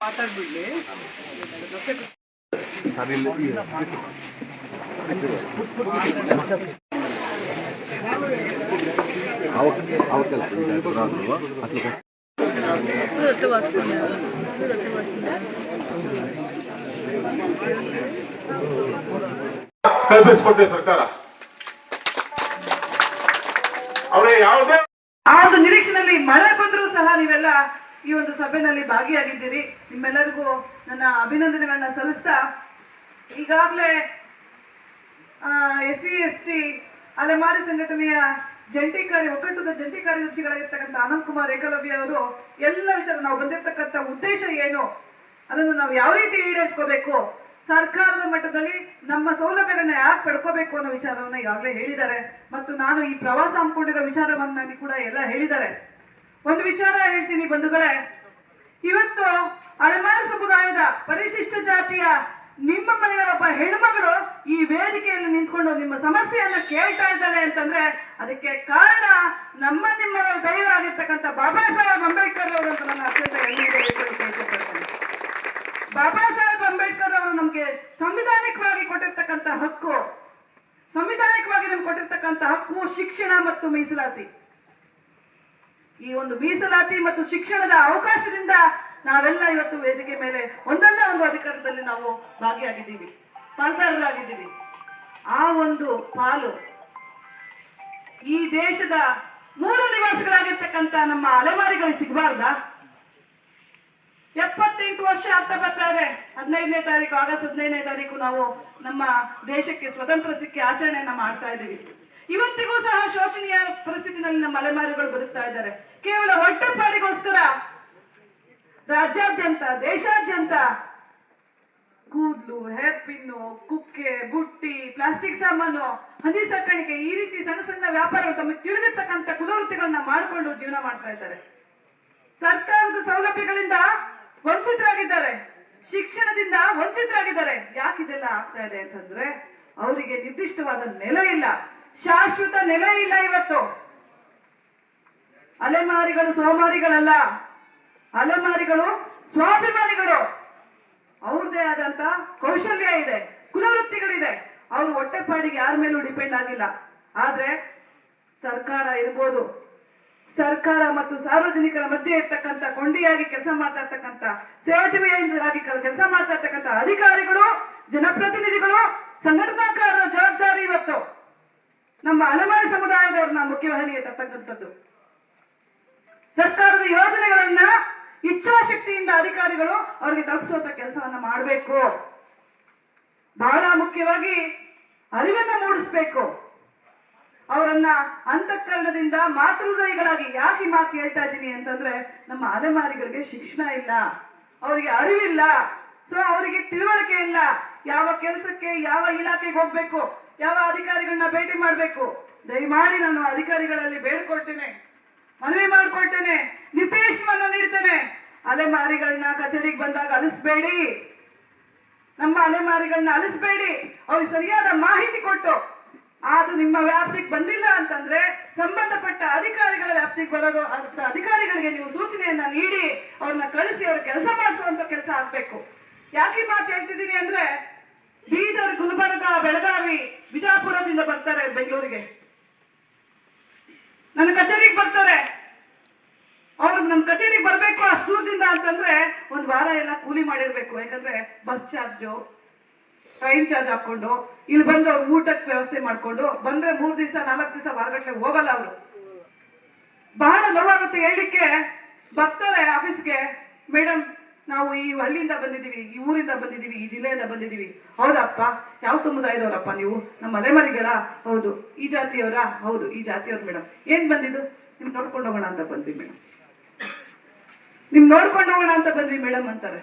ಮಾತಾಡ್ಬಿಡ್ಲಿ. ಕಲ್ಪಿಸ್ಕೊಟ್ಟೆ ಸರ್ಕಾರ. ಅವ್ರಿಗೆ ಯಾವುದೇ ಆ ಒಂದು ನಿರೀಕ್ಷೆಯಲ್ಲಿ ಮಳೆ ಬಂದರೂ ಸಹ ನೀವೆಲ್ಲ ಈ ಒಂದು ಸಭೆಯಲ್ಲಿ ಭಾಗಿಯಾಗಿದ್ದೀರಿ. ನಿಮ್ಮೆಲ್ಲರಿಗೂ ನನ್ನ ಅಭಿನಂದನೆಗಳನ್ನ ಸಲ್ಲಿಸ್ತಾ ಈಗಾಗಲೇ ಎಸ್ ಸಿ ಎಸ್ ಟಿ ಅಲೆಮಾರಿ ಸಂಘಟನೆಯ ಜಂಟಿ ಕಾರ್ಯ, ಒಕ್ಕೂಟದ ಜಂಟಿ ಕಾರ್ಯದರ್ಶಿಗಳಾಗಿರ್ತಕ್ಕಂಥ ಅನಂತ್ ಕುಮಾರ್ ಏಕಲವ್ಯ ಅವರು ಎಲ್ಲ ವಿಚಾರ ನಾವು ಬಂದಿರತಕ್ಕಂಥ ಉದ್ದೇಶ ಏನು? ಅದನ್ನು ನಾವು ಯಾವ ರೀತಿ ಈಡೇರಿಸ್ಕೋಬೇಕು? ಸರ್ಕಾರದ ಮಟ್ಟದಲ್ಲಿ ನಮ್ಮ ಸೌಲಭ್ಯಗಳನ್ನ ಯಾಕೆ ಪಡ್ಕೋಬೇಕು ಅನ್ನೋ ವಿಚಾರವನ್ನ ಈಗಾಗಲೇ ಹೇಳಿದ್ದಾರೆ. ಮತ್ತು ನಾನು ಈ ಪ್ರವಾಸ ಹಮ್ಮಿಕೊಂಡಿರೋ ವಿಚಾರವನ್ನ ಕೂಡ ಎಲ್ಲ ಹೇಳಿದ್ದಾರೆ. ಒಂದು ವಿಚಾರ ಹೇಳ್ತೀನಿ ಬಂಧುಗಳೇ ಇವತ್ತು ಅಳಮಾರ ಸಮುದಾಯದ ಪರಿಶಿಷ್ಟ ಜಾತಿಯ ನಿಮ್ಮ ಮನೆಯ ಒಬ್ಬ ಹೆಣ್ಮಗಳು ಈ ವೇದಿಕೆಯಲ್ಲಿ ನಿಂತ್ಕೊಂಡು ನಿಮ್ಮ ಸಮಸ್ಯೆಯನ್ನ ಕೇಳ್ತಾ ಇದ್ದಾಳೆ ಅಂತಂದ್ರೆ ಅದಕ್ಕೆ ಕಾರಣ ನಮ್ಮ ನಿಮ್ಮರ ದೈವ ಆಗಿರ್ತಕ್ಕಂಥ ಬಾಬಾ ಸಾಹೇಬ್ ಅಂಬೇಡ್ಕರ್ ಅವರು ಅಂತ ನನ್ನ ಅತ್ಯಂತ. ಬಾಬಾ ಸಾಹೇಬ್ ಅಂಬೇಡ್ಕರ್ ಅವರು ನಮಗೆ ಸಂವಿಧಾನಿಕವಾಗಿ ಕೊಟ್ಟಿರ್ತಕ್ಕಂಥ ಹಕ್ಕು, ಸಂವಿಧಾನಿಕವಾಗಿ ನಮ್ಗೆ ಕೊಟ್ಟಿರ್ತಕ್ಕಂಥ ಹಕ್ಕು ಶಿಕ್ಷಣ ಮತ್ತು ಮೀಸಲಾತಿ ಈ ಒಂದು ಮೀಸಲಾತಿ ಮತ್ತು ಶಿಕ್ಷಣದ ಅವಕಾಶದಿಂದ ನಾವೆಲ್ಲ ಇವತ್ತು ವೇದಿಕೆ ಮೇಲೆ ಒಂದಲ್ಲ ಒಂದು ಅಧಿಕಾರದಲ್ಲಿ ನಾವು ಭಾಗಿಯಾಗಿದ್ದೀವಿ. ಪಾಲ್ದಾರರಾಗಿದ್ದೀವಿ. ಆ ಒಂದು ಪಾಲು ಈ ದೇಶದ ಮೂಲ ನಿವಾಸಿಗಳಾಗಿರ್ತಕ್ಕಂಥ ನಮ್ಮ ಅಲೆಮಾರಿಗಳು ಸಿಗಬಾರ್ದ? ಎಪ್ಪತ್ತೆಂಟು ವರ್ಷ ಅರ್ಥ ಬರ್ತಾ ಇದೆ. ಹದಿನೈದನೇ ತಾರೀಕು, ಆಗಸ್ಟ್ ಹದಿನೈದನೇ ತಾರೀಕು ನಾವು ನಮ್ಮ ದೇಶಕ್ಕೆ ಸ್ವತಂತ್ರ ಸಿಕ್ಕಿ ಆಚರಣೆಯನ್ನ ಮಾಡ್ತಾ ಇದ್ದೀವಿ. ಇವತ್ತಿಗೂ ಸಹ ಶೋಚನೀಯ ಪರಿಸ್ಥಿತಿನಲ್ಲಿ ನಮ್ಮ ಅಲೆಮಾರಿಗಳು ಬದುಕ್ತಾ ಇದ್ದಾರೆ. ಕೇವಲ ಹೊಟ್ಟೆಪಾಡಿಗೋಸ್ಕರ ರಾಜ್ಯಾದ್ಯಂತ, ದೇಶಾದ್ಯಂತ ಕೂದ್ಲು, ಹೇರ್ ಪಿನ್ನು, ಕುಕ್ಕೆ, ಬುಟ್ಟಿ, ಪ್ಲಾಸ್ಟಿಕ್ ಸಾಮಾನು ಹಂದಿ ಸಾಕಾಣಿಕೆ ಈ ರೀತಿ ಸಣ್ಣ ಸಣ್ಣ ವ್ಯಾಪಾರಗಳು ತಮಗೆ ತಿಳಿದಿರ್ತಕ್ಕಂಥ ಕುಲವೃತ್ತಿಗಳನ್ನ ಮಾಡಿಕೊಂಡು ಜೀವನ ಮಾಡ್ತಾ ಇದ್ದಾರೆ. ಸರ್ಕಾರದ ಸೌಲಭ್ಯಗಳಿಂದ ವಂಚಿತರಾಗಿದ್ದಾರೆ. ಶಿಕ್ಷಣದಿಂದ ವಂಚಿತರಾಗಿದ್ದಾರೆ. ಯಾಕಿದೆಲ್ಲ ಆಗ್ತಾ ಇದೆ ಅಂತಂದ್ರೆ, ಅವರಿಗೆ ನಿರ್ದಿಷ್ಟವಾದ ನೆಲೆ ಇಲ್ಲ. ಶಾಶ್ವತ ನೆಲೆ ಇಲ್ಲ ಇವತ್ತು. ಅಲೆಮಾರಿಗಳು, ಸೋಮಾರಿಗಳಲ್ಲ. ಅಲೆಮಾರಿಗಳು, ಸ್ವಾಭಿಮಾನಿಗಳು. ಅವ್ರದೇ ಆದಂತ ಕೌಶಲ್ಯ ಇದೆ, ಕುಲವೃತ್ತಿಗಳಿದೆ. ಅವ್ರ ಹೊಟ್ಟೆಪಾಡಿಗೆ ಯಾರ ಮೇಲೂ ಡಿಪೆಂಡ್ ಆಗಿಲ್ಲ. ಆದ್ರೆ ಸರ್ಕಾರ ಇರ್ಬೋದು. ಸರ್ಕಾರ ಮತ್ತು ಸಾರ್ವಜನಿಕರ ಮಧ್ಯೆ ಇರ್ತಕ್ಕಂಥ ಕೊಂಡಿಯಾಗಿ ಕೆಲಸ ಮಾಡ್ತಾ ಇರ್ತಕ್ಕಂಥ ಸೇವಟಿಯಾಗಿ ಕೆಲಸ ಮಾಡ್ತಾ ಇರ್ತಕ್ಕಂಥ ಅಧಿಕಾರಿಗಳು, ಜನಪ್ರತಿನಿಧಿಗಳು, ಸಂಘಟನಾಕಾರರ ಜವಾಬ್ದಾರಿ ಇವತ್ತು. ನಮ್ಮ ಅಲೆಮಾರಿ ಸಮುದಾಯದವ್ರನ್ನ ಮುಖ್ಯವಾಹಿನಿಗೆ ತರ್ತಕ್ಕಂಥದ್ದು. ಸರ್ಕಾರದ ಯೋಜನೆಗಳನ್ನ ಇಚ್ಛಾಶಕ್ತಿಯಿಂದ ಅಧಿಕಾರಿಗಳು ಅವರಿಗೆ ತಲುಪಿಸುವಂತ ಕೆಲಸವನ್ನ ಮಾಡಬೇಕು. ಬಹಳ ಮುಖ್ಯವಾಗಿ ಅರಿವನ್ನ ಮೂಡಿಸ್ಬೇಕು. ಅವರನ್ನ ಅಂತಃಕರಣದಿಂದ ಮಾತೃದಯಿಗಳಾಗಿ ಯಾಕೆ ಮಾತು ಹೇಳ್ತಾ ಇದ್ದೀನಿ ಅಂತಂದ್ರೆ ನಮ್ಮ ಅಲೆಮಾರಿಗಳಿಗೆ ಶಿಕ್ಷಣ ಇಲ್ಲ. ಅವರಿಗೆ ಅರಿವಿಲ್ಲ. ಸೊ ಅವರಿಗೆ ತಿಳುವಳಿಕೆ ಇಲ್ಲ. ಯಾವ ಕೆಲಸಕ್ಕೆ, ಯಾವ ಇಲಾಖೆಗೆ ಹೋಗ್ಬೇಕು, ಯಾವ ಅಧಿಕಾರಿಗಳನ್ನ ಭೇಟಿ ಮಾಡಬೇಕು? ದಯಮಾಡಿ ನಾನು ಅಧಿಕಾರಿಗಳಲ್ಲಿ ಬೇಡ್ಕೊಳ್ತೇನೆ. ಮನವಿ ಮಾಡ್ಕೊಳ್ತೇನೆ. ನಿರ್ದೇಶನವನ್ನ ನೀಡ್ತೇನೆ. ಅಲೆಮಾರಿಗಳನ್ನ ಕಚೇರಿಗೆ ಬಂದಾಗ ಅಲಿಸ್ಬೇಡಿ. ನಮ್ಮ ಅಲೆಮಾರಿಗಳನ್ನ ಅಲಿಸ್ಬೇಡಿ. ಅವ್ರಿಗೆ ಸರಿಯಾದ ಮಾಹಿತಿ ಕೊಟ್ಟು. ಅದು ನಿಮ್ಮ ವ್ಯಾಪ್ತಿಗೆ ಬಂದಿಲ್ಲ ಅಂತಂದ್ರೆ ಸಂಬಂಧಪಟ್ಟ ಅಧಿಕಾರಿಗಳ ವ್ಯಾಪ್ತಿಗೆ ಬರೋದು ಅಂತ ಅಧಿಕಾರಿಗಳಿಗೆ ನೀವು ಸೂಚನೆಯನ್ನ ನೀಡಿ, ಅವ್ರನ್ನ ಕಳಿಸಿ, ಅವ್ರ ಕೆಲಸ ಮಾಡಿಸುವಂತ ಕೆಲಸ ಆಗ್ಬೇಕು. ಯಾಕೆ ಮಾತು ಹೇಳ್ತಿದ್ದೀನಿ ಅಂದ್ರೆ ಬೀದರ್ ಗುಲ್ಬರ್ಗ ಬೆಳಗಾವಿ ಬಿಜಾಪುರದಿಂದ ಬರ್ತಾರೆ ಬೆಂಗಳೂರಿಗೆ. ನನ್ನ ಕಚೇರಿಗೆ ಬರ್ತಾರೆ. ಅವ್ರು ನನ್ನ ಕಚೇರಿಗೆ ಬರಬೇಕು ಅಷ್ಟು ದೂರದಿಂದ ಅಂತಂದ್ರೆ ಒಂದು ವಾರ ಎಲ್ಲ ಕೂಲಿ ಮಾಡಿರ್ಬೇಕು. ಯಾಕಂದ್ರೆ ಬಸ್ ಚಾರ್ಜು ಟ್ರೈನ್ ಚಾರ್ಜ್ ಹಾಕೊಂಡು, ಇಲ್ಲಿ ಬಂದು ಅವ್ರು ಊಟಕ್ಕೆ ವ್ಯವಸ್ಥೆ ಮಾಡಿಕೊಂಡು, ಬಂದ್ರೆ ಮೂರ್ ದಿವಸ, ನಾಲ್ಕು ದಿವಸ ವಾರಗಟ್ಟಲೆ ಹೋಗಲ್ಲ ಅವರು. ಬಹಳ ನೋವಾಗುತ್ತೆ ಹೇಳಲಿಕ್ಕೆ. ಬರ್ತಾರೆ ಆಫೀಸ್ಗೆ ಮೇಡಮ್ ನಾವು ಈ ಹಳ್ಳಿಯಿಂದ ಬಂದಿದ್ದೀವಿ, ಈ ಊರಿಂದ ಬಂದಿದ್ದೀವಿ, ಈ ಜಿಲ್ಲೆಯಿಂದ ಬಂದಿದ್ದೀವಿ. ಹೌದಪ್ಪ? ಯಾವ ಸಮುದಾಯದವರಪ್ಪ ನೀವು? ನಮ್ಮ ಅಲೆಮರಿಗಳ ಹೌದು. ಈ ಜಾತಿಯವರ? ಹೌದು, ಈ ಜಾತಿಯವ್ರು ಮೇಡಮ್ ಏನ್ ಬಂದಿದ್ದು? ನಿಮ್ ನೋಡ್ಕೊಂಡು ಹೋಗೋಣ ಅಂತ ಬಂದ್ವಿ ಮೇಡಮ್ ನಿಮ್ ನೋಡ್ಕೊಂಡು ಹೋಗೋಣ ಅಂತ ಬಂದ್ವಿ ಮೇಡಮ್ ಅಂತಾರೆ.